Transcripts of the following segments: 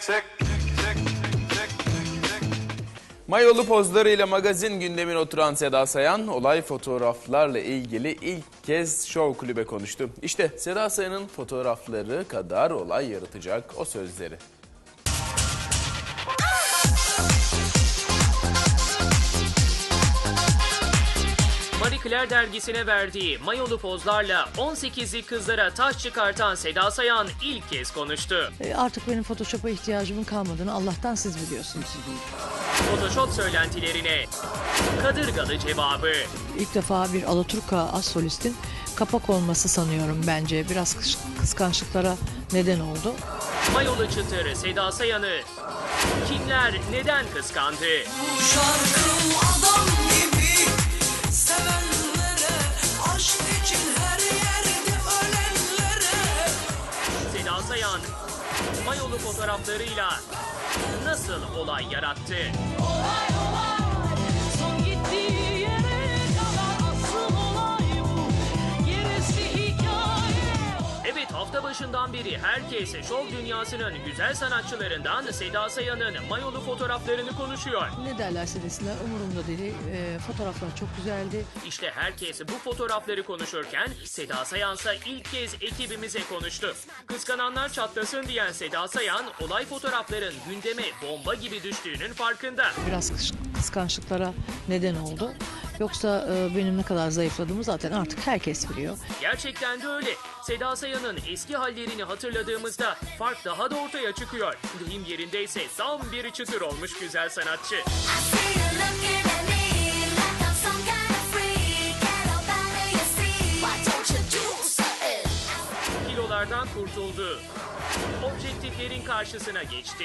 check, check. Mayolu pozlarıyla magazin gündemine oturan Seda Sayan, olay fotoğraflarla ilgili ilk kez Show Kulübe konuştu. İşte Seda Sayan'ın fotoğrafları kadar olay yaratacak o sözleri. Claire dergisine verdiği mayolu pozlarla 18'lik kızlara taş çıkartan Seda Sayan ilk kez konuştu. E, Artık benim Photoshop'a ihtiyacımın kalmadığını Allah'tan siz biliyorsunuz. Photoshop söylentilerine kadırgalı cevabı. İlk defa bir Alaturka az solistin kapak olması sanıyorum bence. Biraz kıs- kıskançlıklara neden oldu. Mayolu çıtır Seda Sayan'ı kimler neden kıskandı? Şarkım adam fotoğraflarıyla nasıl olay yarattı? Son başından beri herkes şov dünyasının güzel sanatçılarından Seda Sayan'ın mayolu fotoğraflarını konuşuyor. Ne derlerse desinler umurumda değil. E, fotoğraflar çok güzeldi. İşte herkes bu fotoğrafları konuşurken Seda Sayansa ilk kez ekibimize konuştu. Kıskananlar çatlasın diyen Seda Sayan olay fotoğrafların gündeme bomba gibi düştüğünün farkında. Biraz kıs- kıskançlıklara neden oldu. Yoksa e, benim ne kadar zayıfladığımı zaten artık herkes biliyor. Gerçekten de öyle. Seda Sayan'ın eski hallerini hatırladığımızda fark daha da ortaya çıkıyor. Deyim yerindeyse tam bir çıtır olmuş güzel sanatçı. Kilolardan kurtuldu. Objektiflerin karşısına geçti.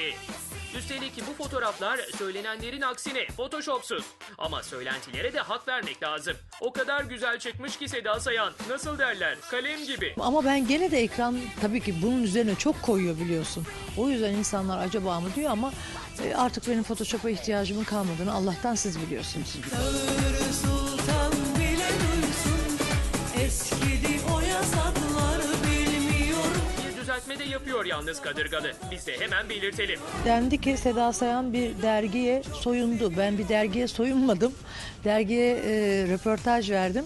Üstelik bu fotoğraflar söylenenlerin aksine photoshopsuz. Ama söylentilere de hak vermek lazım. O kadar güzel çıkmış ki Seda Sayan. Nasıl derler? Kalem gibi. Ama ben gene de ekran tabii ki bunun üzerine çok koyuyor biliyorsun. O yüzden insanlar acaba mı diyor ama e, artık benim Photoshop'a ihtiyacımın kalmadığını Allah'tan siz biliyorsunuz. Yapıyor yalnız Kadırgalı. Biz de hemen belirtelim. Dendi ki Seda Sayan bir dergiye soyundu. Ben bir dergiye soyunmadım. Dergiye e, röportaj verdim.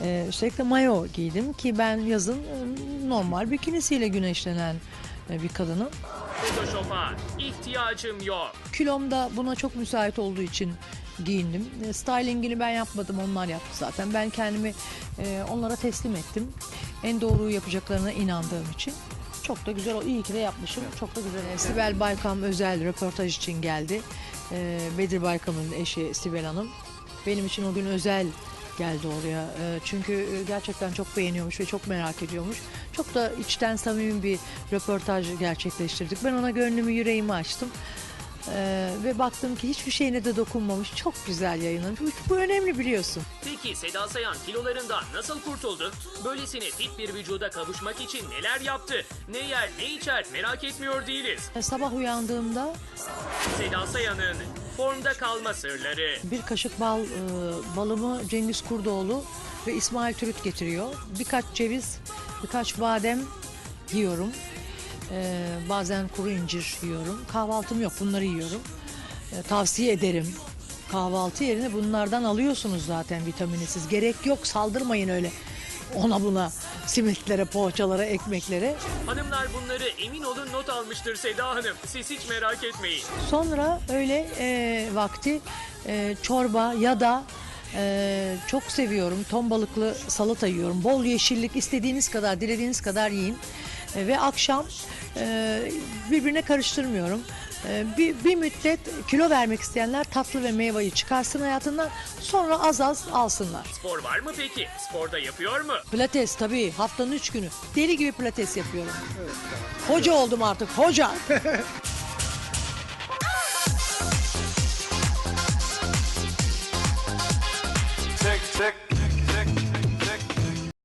E, üstelik de mayo giydim ki ben yazın e, normal bikinisiyle güneşlenen e, bir kadınım. Photoshop'a ihtiyacım yok. Kilom da buna çok müsait olduğu için giyindim. E, Stylingini ben yapmadım, onlar yaptı zaten. Ben kendimi e, onlara teslim ettim. En doğruyu yapacaklarına inandığım için. Çok da güzel, o- iyi ki de yapmışım. Çok da güzel. E, Sibel Baykam özel röportaj için geldi. E, Bedir Baykam'ın eşi Sibel Hanım. Benim için o gün özel geldi oraya. E, çünkü e, gerçekten çok beğeniyormuş ve çok merak ediyormuş. Çok da içten samimi bir röportaj gerçekleştirdik. Ben ona gönlümü, yüreğimi açtım. Ee, ve baktım ki hiçbir şeyine de dokunmamış. Çok güzel yayınlamış. Bu, bu önemli biliyorsun. Peki Seda Sayan kilolarından nasıl kurtuldu? Böylesine fit bir vücuda kavuşmak için neler yaptı? Ne yer ne içer merak etmiyor değiliz. Ee, Sabah uyandığımda Seda Sayan'ın formda kalma sırları. bir kaşık bal, e, balımı Cengiz Kurdoğlu ve İsmail Türüt getiriyor. Birkaç ceviz, birkaç badem yiyorum. Ee, bazen kuru incir yiyorum. Kahvaltım yok, bunları yiyorum. Ee, tavsiye ederim. Kahvaltı yerine bunlardan alıyorsunuz zaten vitamini siz. Gerek yok, saldırmayın öyle ona buna simitlere, poğaçalara, ekmeklere. Hanımlar bunları emin olun not almıştır Seda Hanım. Siz hiç merak etmeyin. Sonra öyle e, vakti e, çorba ya da e, çok seviyorum ton balıklı salata yiyorum. Bol yeşillik istediğiniz kadar, dilediğiniz kadar yiyin. E, ve akşam e, birbirine karıştırmıyorum. E, bir, bir müddet kilo vermek isteyenler tatlı ve meyveyi çıkarsın hayatından sonra az az alsınlar. Spor var mı peki? Sporda yapıyor mu? Pilates tabii haftanın üç günü. Deli gibi pilates yapıyorum. Hoca oldum artık hoca.